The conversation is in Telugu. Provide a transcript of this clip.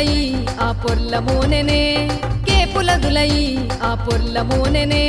పొర్లమోనెనే ఆ పొర్లమోనెనే దులై ఆ పొర్లమోనెనే